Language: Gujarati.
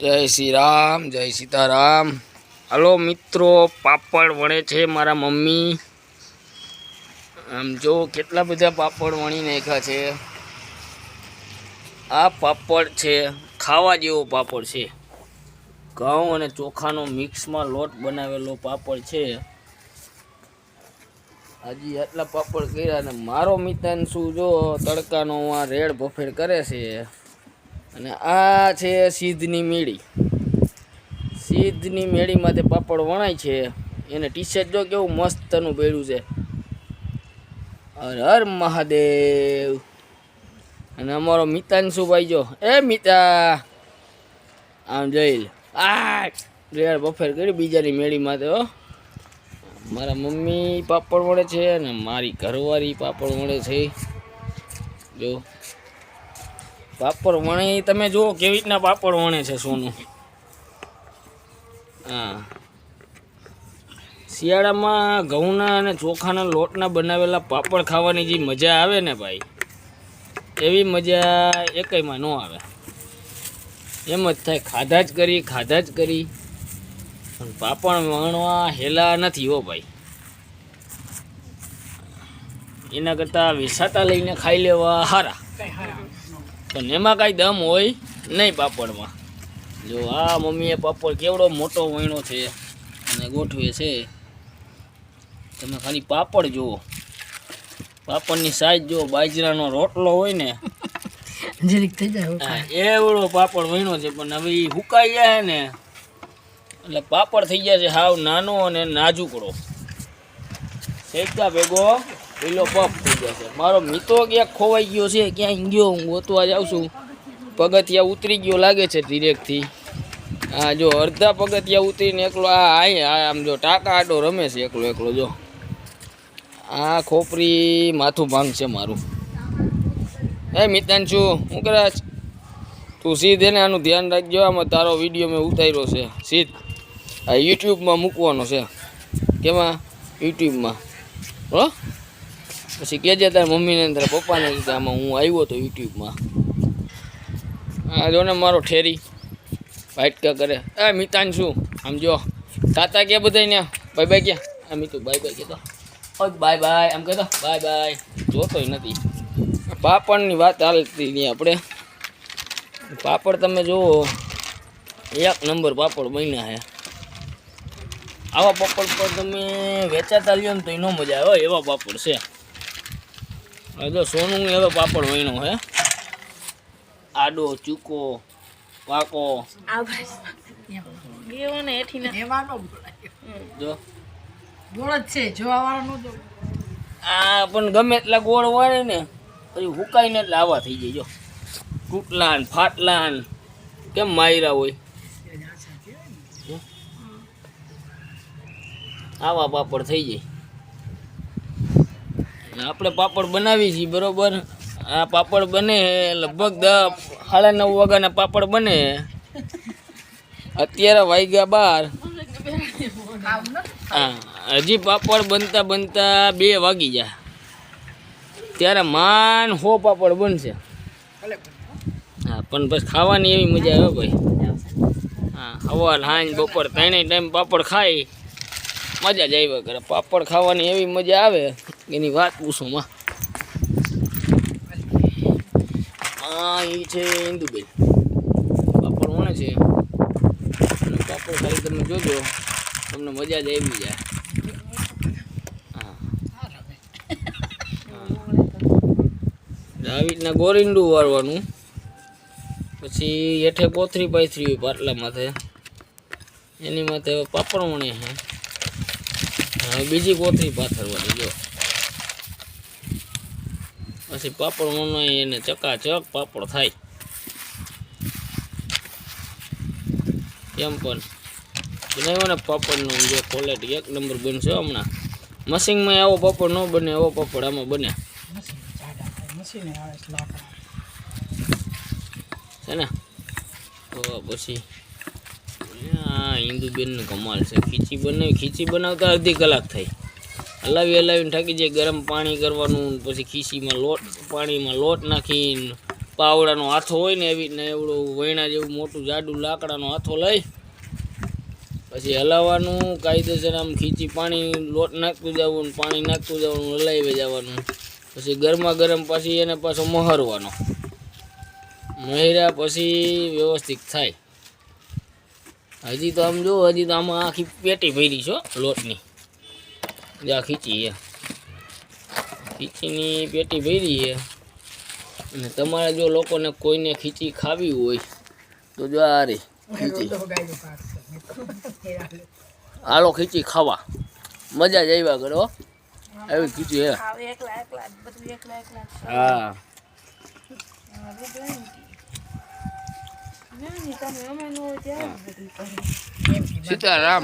જય શ્રી રામ, જય સીતારામ. હલો મિત્રો, પાપડ વણે છે મારા મમ્મી. આમ જો કેટલા બધા પાપડ વણી નાખ્યા છે. આ પાપડ છે, ખાવા જેવો પાપડ છે. ઘઉં અને ચોખાનો મિક્સમાં લોટ બનાવેલો પાપડ છે. હજી આટલા પાપડ કર્યા ને મારો મિતાન શું જો તડકાનો આ રેડ બફેડ કરે છે. અને આ છે સીધની મેળી. સીધની મેળીમાં તે પાપડ વણાય છે. એને ટી શર્ટ જો કેવું મસ્તનું પહેર્યું છે. હર હર મહાદેવ. અને અમારો મિતાંશુભાઈ જો, એ મિતા! આમ જઈ લે. બફેર કરી બીજાની મેળીમાં તો. મારા મમ્મી પાપડ વળે છે અને મારી ઘરવાળી પાપડ વળે છે. જો. પાપડ વણે તમે જુઓ કેવી રીતના પાપડ વણે છે સોનું. હા. શિયાળામાં ઘઉંના અને ચોખાના લોટના બનાવેલા પાપડ ખાવાની જે મજા આવે ને ભાઈ, એવી મજા એકયમાં ન આવે. એમ જ થાય, ખાધા જ કરી, ખાધા જ કરી. પણ પાપડ વણવા હેલા નથી હો ભાઈ. એના કરતાં વિસાતા લઈને ખાઈ લેવા હારા? પણ એમાં કાંઈ દમ હોય નહીં પાપડમાં. જો આ મમ્મીએ પાપડ કેવડો મોટો વણ્યો છે અને ગોઠવે છે. તમે ખાલી પાપડ જુઓ. પાપડની સાઈઝ જુઓ બાજરાનો રોટલો હોય ને. જરીક થઈ જાય એવડો પાપડ વણ્યો છે પણ હવે એ હુકાઈ જાય ને. એટલે પાપડ થઈ જાય છે હાવ નાનો અને નાજુકડો. શેકતા ભેગો. પેલો પફ થઈ જશે મારો મિત્રો ક્યાંક ખોવાઈ ગયો છે, ક્યાંય ગયો હું ગોતવા જાઉં છું. પગથિયા ઉતરી ગયો લાગે છે ધીરેકથી હા જો અડધા પગથિયા ઉતરીને એકલો આ આ આમ જો ટાંકા આડો રમે છે એકલો એકલો જો. આ ખોપરી માથું ભાંગ છે મારું. એ મિતાંશુ, હું કરે? તું સીધ એને આનું ધ્યાન રાખજો, આમાં તારો વીડિયો મેં ઉતાર્યો છે. સીધ. આ યુટ્યુબમાં મૂકવાનો છે. કેમાં? યુટ્યુબમાં હો? પછી કહેજે તારા મમ્મીને ને તારા પપ્પાને કે આમાં હું આવ્યો તો યુટ્યુબમાં. હા જો ને મારો ઠેરી. વાઇટકા કરે. એ મિતાન શું? આમ જો. તાતા કે બધાને બાય બાય ક્યાં? આ મિતુ, બાય બાય કહેતો ઓય બાય બાય, આમ કહેતો બાય બાય. જોતોય નથી. પાપડની વાત હાલતી નહીં આપણે. પાપડ તમે જુઓ. એક નંબર પાપડ બન્યા હે. આવા પાપડ પર તમે વેચાતા લ્યો ને તો એનો મજા આવે. એવા પાપડ છે. હવે સોનું એવો પાપડ વણ્યો હે. આડો ચૂકો પાકો. એવાનો જો ગોળ જ છે જોવા નો આ પણ ગમે એટલા ગોળ વાળે ને પછી હુકાઈને એટલે આવા થઈ જાય જો. તૂટલા ને ફાટલા ને કેમ માયરા હોય? આવા પાપડ થઈ જાય. આપણે પાપડ બનાવી છીએ, બરોબર? આ પાપડ બને લગભગ દસ સાડા નવ વાગ્યાના પાપડ બને અત્યારે વાગ્યા બાર. હા, હજી પાપડ બનતા બનતા બે વાગી જાય ત્યારે માન હો પાપડ બનશે. હા, પણ બસ ખાવાની એવી મજા આવે ભાઈ. હા સવાર હાંજ બપોર ત્રણેય ટાઈમ પાપડ ખાઈ મજા જ આવ્યા કરે પાપડ ખાવાની એવી મજા આવે. એની વાત પૂછો હા એ છે ઇન્દુબેન. પાપડ વણે છે. અને પાપડ ખાલી તમે જોજો, તમને મજા જ આવી જાય. આવી રીતના ગોરિંડું વાળવાનું. પછી હેઠે કોથરી પાથરી હોય પાટલા માથે. એની માથે પાપડ વણે છે. બીજી કોથરી પાથરવાની, જો. પછી પાપડ મનાય એને ચકાચક પાપડ થાય. એમ પણ બનાવ્યો ને પાપડનું જે ક્વોલિટી એક નંબર બનશે હમણાં. મશીનમાં આવો પાપડ ન બને એવો પાપડ આમાં બને. છે ને? તો પછી હા હિન્દુબેનનું કમાલ છે. ખીચી બનાવી, ખીચી બનાવતા અડધી કલાક થઈ હલાવી હલાવીને થાકી જાય, ગરમ પાણી કરવાનું પછી ખીચીમાં લોટ, પાણીમાં લોટ નાખીને પાવડાનો હાથો હોય ને એવી ને એવડું વૈણા જેવું મોટું જાડું લાકડાનો હાથો લઈ પછી હલાવવાનું કાયદેસર આમ ખીચી પાણી, લોટ નાખતું જવાનું પાણી નાખતું જવાનું હલાવી જવાનું. પછી ગરમા ગરમ પછી એને પાછો મહરવાનો. મહેર્યા પછી વ્યવસ્થિત થાય. હજી તો આમ જો, હજી તો આમાં આખી પેટી ભરી છો લોટની. જે આ ખીચી છે ખીચીની પેટી ભરી છે અને તમારે જો લોકોને કોઈને ખીચી ખાવી હોય તો જો આ રે ખીચી. આલો ખીચી ખાવા. મજા જ આવ્યા કરો આવી ખીચી હે. હા. સીતારામ.